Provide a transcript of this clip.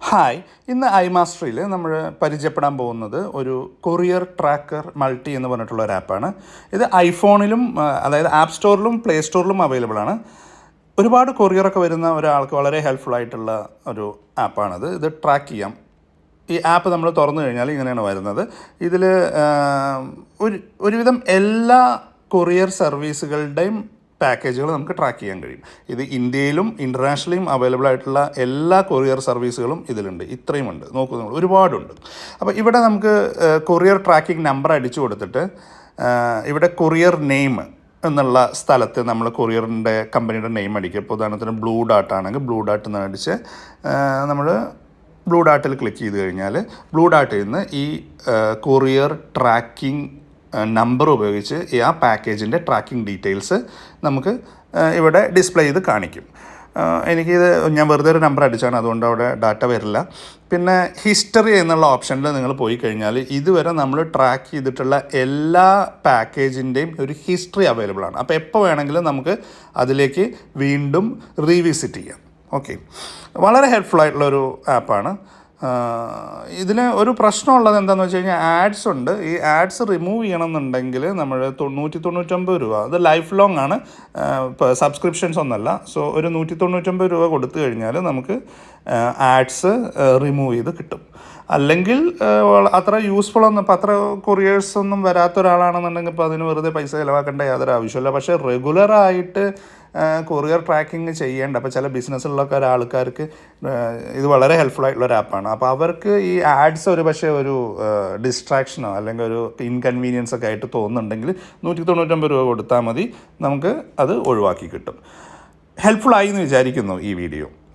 Hi ഇന്ന് I മാസ്റ്ററിൽ നമ്മൾ പരിചയപ്പെടാൻ പോകുന്നത് ഒരു കൊറിയർ ട്രാക്കർ മൾട്ടി എന്ന് പറഞ്ഞിട്ടുള്ള ഒരു ആപ്പാണ് ഇത് ഐഫോണിലും അതായത് ആപ്പ് സ്റ്റോറിലും പ്ലേ സ്റ്റോറിലും അവൈലബിൾ ആണ്. ഒരുപാട് കൊറിയറൊക്കെ വരുന്ന ഒരാൾക്ക് വളരെ ഹെൽപ്ഫുൾ ആയിട്ടുള്ള ഒരു ആപ്പാണിത് ഇത് ട്രാക്ക് ചെയ്യാം. ഈ ആപ്പ് നമ്മൾ തുറന്നു കഴിഞ്ഞാൽ ഇങ്ങനെയാണ് വരുന്നത്. ഇതിൽ ഒരു ഒരുവിധം എല്ലാ കൊറിയർ സർവീസുകളുടെയും പാക്കേജുകൾ നമുക്ക് ട്രാക്ക് ചെയ്യാൻ കഴിയും. ഇത് ഇന്ത്യയിലും ഇന്റർനാഷണലിയും അവൈലബിൾ ആയിട്ടുള്ള എല്ലാ കൊറിയർ സർവീസുകളും ഇതിലുണ്ട്. ഇത്രയും ഉണ്ട്. നോക്കൂ ഒരുപാടുണ്ട്. അപ്പോൾ ഇവിടെ നമുക്ക് കൊറിയർ ട്രാക്കിംഗ് നമ്പർ അടിച്ചു കൊടുത്തിട്ട് ഇവിടെ കൊറിയർ നെയിം എന്നുള്ള സ്ഥലത്ത് നമ്മൾ കൊറിയറിന്റെ കമ്പനിയുടെ നെയിം അടിക്കുക. ഇപ്പോൾ ഉദാഹരണത്തിന് ബ്ലൂ ഡാട്ട് ആണെങ്കിൽ ബ്ലൂ ഡാട്ട് എന്ന് അടിച്ച് നമ്മൾ ബ്ലൂ ഡാട്ടിൽ ക്ലിക്ക് ചെയ്ത് കഴിഞ്ഞാൽ ബ്ലൂ ഡാട്ടിൽ നിന്ന് ഈ കൊറിയർ ട്രാക്കിംഗ് നമ്പർ ഉപയോഗിച്ച് ആ പാക്കേജിന്റെ ട്രാക്കിംഗ് ഡീറ്റെയിൽസ് നമുക്ക് ഇവിടെ ഡിസ്പ്ലേ ചെയ്ത് കാണിക്കും. എനിക്കിത് ഞാൻ വെറുതെ ഒരു നമ്പർ അടിച്ചാണ് അതുകൊണ്ട് അവിടെ ഡാറ്റ വരില്ല. പിന്നെ ഹിസ്റ്ററി എന്നുള്ള ഓപ്ഷനിൽ നിങ്ങൾ പോയി കഴിഞ്ഞാൽ ഇതുവരെ നമ്മൾ ട്രാക്ക് ചെയ്തിട്ടുള്ള എല്ലാ പാക്കേജിന്റെയും ഒരു ഹിസ്റ്ററി അവൈലബിൾ ആണ്. അപ്പോൾ എപ്പോൾ വേണമെങ്കിലും നമുക്ക് അതിലേക്ക് വീണ്ടും റീവിസിറ്റ് ചെയ്യാം. ഓക്കെ വളരെ ഹെൽപ്ഫുൾ ആയിട്ടുള്ളൊരു ആപ്പാണ് ഇതിന് ഒരു പ്രശ്നമുള്ളത് എന്താണെന്ന് വെച്ച് കഴിഞ്ഞാൽ ആഡ്സ് ഉണ്ട്. ഈ ആഡ്സ് റിമൂവ് ചെയ്യണമെന്നുണ്ടെങ്കിൽ നമ്മൾ തൊണ്ണൂറ്റി തൊണ്ണൂറ്റൊമ്പത് രൂപ അത് ലൈഫ് ലോങ് ആണ്. ഇപ്പോൾ സബ്സ്ക്രിപ്ഷൻസ് ഒന്നല്ല. സോ ഒരു നൂറ്റി തൊണ്ണൂറ്റൊമ്പത് രൂപ കൊടുത്തു കഴിഞ്ഞാൽ നമുക്ക് ആഡ്സ് റിമൂവ് ചെയ്ത് കിട്ടും. അല്ലെങ്കിൽ അത്ര യൂസ്ഫുൾ ഒന്നും ഇപ്പം അത്ര കൊറിയേഴ്സ് ഒന്നും വരാത്ത ഒരാളാണെന്നുണ്ടെങ്കിൽ ഇപ്പോൾ അതിന് വെറുതെ പൈസ ചിലവാക്കേണ്ട യാതൊരു ആവശ്യമില്ല പക്ഷേ റെഗുലറായിട്ട് കൊറിയർ ട്രാക്കിംഗ് ചെയ്യേണ്ട. അപ്പോൾ ചില ബിസിനസ്സിലൊക്കെ ഒരാൾക്കാർക്ക് ആ, ഇത് വളരെ ഹെൽപ്ഫുൾ ആയിട്ടുള്ള ഒരു ആപ്പാണ് അപ്പോൾ അവർക്ക് ഈ ആഡ്സ് ഒരു പക്ഷേ ഒരു ഡിസ്ട്രാക്ഷനോ അല്ലെങ്കിൽ ഒരു ഇൻകൺവീനിയൻസ് ഒക്കെ ആയിട്ട് തോന്നുന്നുണ്ടെങ്കിൽ നൂറ്റി തൊണ്ണൂറ്റൊമ്പത് രൂപ കൊടുത്താൽ മതി. നമുക്ക് അത് ഒഴിവാക്കി കിട്ടും. ഹെൽപ്ഫുൾ ആയി എന്ന് വിചാരിക്കുന്നു ഈ വീഡിയോ